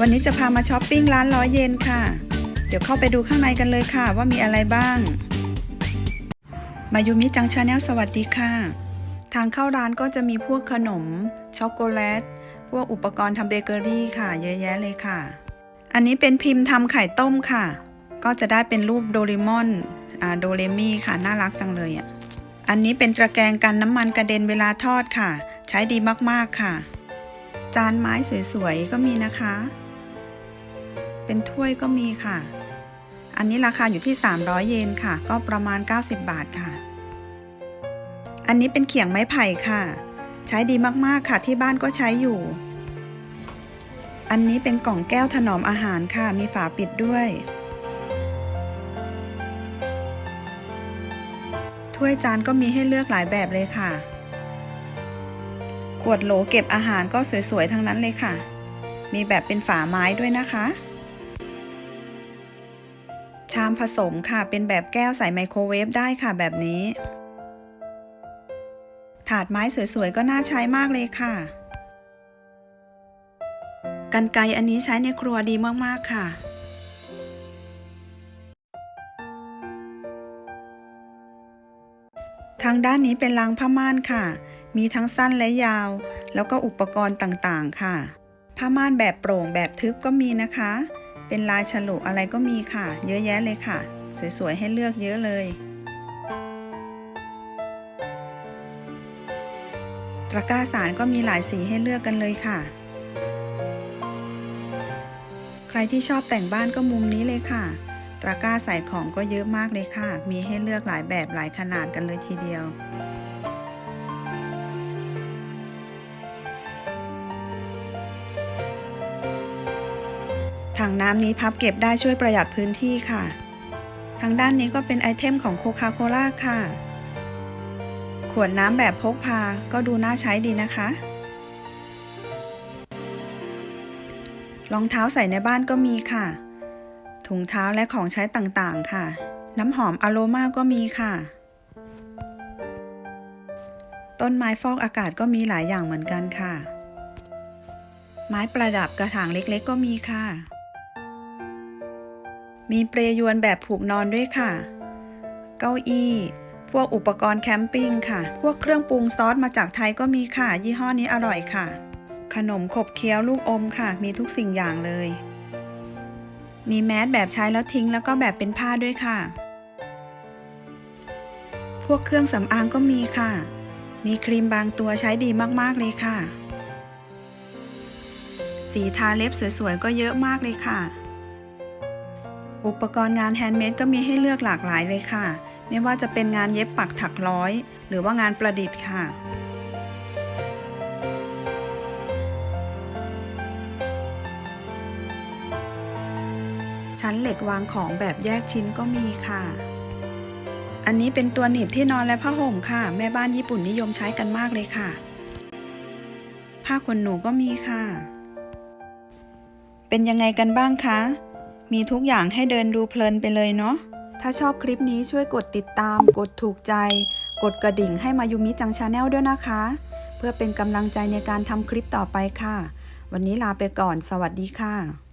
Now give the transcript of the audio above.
วันนี้จะพามาช้อปปิ้งร้านร้อยเยนค่ะ เดี๋ยวเข้าไปดูข้างในกันเลยค่ะ ว่ามีอะไรบ้าง มายูมิจังชาแนลสวัสดีค่ะ ทางเข้าร้านก็จะมีพวกขนม ช็อกโกแลต พวกอุปกรณ์ทำเบเกอรี่ค่ะเยอะแยะเลยค่ะ อันนี้เป็นพิมพ์ทำไข่ต้มค่ะ ก็จะได้เป็นรูปโดเรมอนอโดเรมี่ค่ะ น่ารักจังเลยอะ อันนี้เป็นตะแกรงกันน้ำมันกระเด็นเวลาทอดค่ะ ใช้ดีมากๆค่ะ จานไม้สวยๆ ก็มีนะคะ เป็นถ้วยก็มีค่ะ อันนี้ราคาอยู่ที่ 300 เยนค่ะ ก็ประมาณ 90 บาทค่ะ อันนี้เป็นเขียงไม้ไผ่ค่ะ ใช้ดีมากๆค่ะที่บ้านก็ใช้อยู่ อันนี้เป็นกล่องแก้วถนอมอาหารค่ะ มีฝาปิดด้วย ถ้วยจานก็มีให้เลือกหลายแบบเลยค่ะ ขวดโหลเก็บอาหารก็สวยๆทั้งนั้นเลยค่ะมีแบบเป็นฝาไม้ด้วยนะคะ ชามผสมค่ะ เป็นแบบแก้วใส่ไมโครเวฟได้ค่ะแบบนี้ ถาดไม้สวยๆ ก็น่าใช้มากเลยค่ะ กันไกอันนี้ใช้ในครัวดีมากๆค่ะทางด้านนี้เป็นรางผ้าม่านค่ะ มีทั้งสั้นและยาว แล้วก็อุปกรณ์ต่างๆ ค่ะ ผ้าม่านแบบโปร่งแบบทึบก็มีนะคะ เป็นลายฉลุอะไรก็มีค่ะ เยอะแยะเลยค่ะ สวยๆ ให้เลือกเยอะเลย ตะกร้าสารก็มีหลายสีให้เลือกกันเลยค่ะ ใครที่ชอบแต่งบ้านก็มุมนี้เลยค่ะ ตะกร้าใส่ของก็เยอะมากเลยค่ะ มีให้เลือกหลายแบบหลายขนาดกันเลยทีเดียว ถังน้ำนี้พับเก็บได้ช่วยประหยัดพื้นที่ค่ะ ทางด้านนี้ก็เป็นไอเทมของโคคาโคล่าค่ะ ขวดน้ำแบบพกพาก็ดูน่าใช้ดีนะคะ รองเท้าใส่ในบ้านก็มีค่ะ ถุงเท้าและของใช้ต่างๆ ค่ะ น้ำหอมอโรมาก็มีค่ะ ต้นไม้ฟอกอากาศก็มีหลายอย่างเหมือนกันค่ะไม้ประดับกระถางเล็กๆ ก็มีค่ะ มีเปรยวนแบบผูกนอนด้วยค่ะ เก้าอี้ พวกอุปกรณ์แคมปิ้งค่ะ พวกเครื่องปรุงซอสมาจากไทยก็มีค่ะ ยี่ห้อนี้อร่อยค่ะ ขนมขบเคี้ยวลูกอมค่ะ มีทุกสิ่งอย่างเลย มีแมสแบบใช้แล้วทิ้งแล้วก็แบบเป็นผ้าด้วยค่ะ พวกเครื่องสำอางก็มีค่ะ มีครีมบางตัวใช้ดีมากๆเลยค่ะ สีทาเล็บสวยๆก็เยอะมากเลยค่ะ อุปกรณ์งานแฮนด์เมดก็มีให้เลือกหลากหลายเลยค่ะ ไม่ว่าจะเป็นงานเย็บปักถักร้อย หรือว่างานประดิษฐ์ค่ะชั้นเหล็กวางของแบบแยกชิ้นก็มีค่ะ อันนี้เป็นตัวหนีบที่นอนและผ้าห่มค่ะ แม่บ้านญี่ปุ่นนิยมใช้กันมากเลยค่ะ ผ้าขนหนูก็มีค่ะ เป็นยังไงกันบ้างคะ มีทุกอย่างให้เดินดูเพลินไปเลยเนาะ ถ้าชอบคลิปนี้ช่วยกดติดตาม กดถูกใจ กดกระดิ่งให้มายุมิจังชาแนลด้วยนะคะ เพื่อเป็นกำลังใจในการทำคลิปต่อไปค่ะ วันนี้ลาไปก่อน สวัสดีค่ะ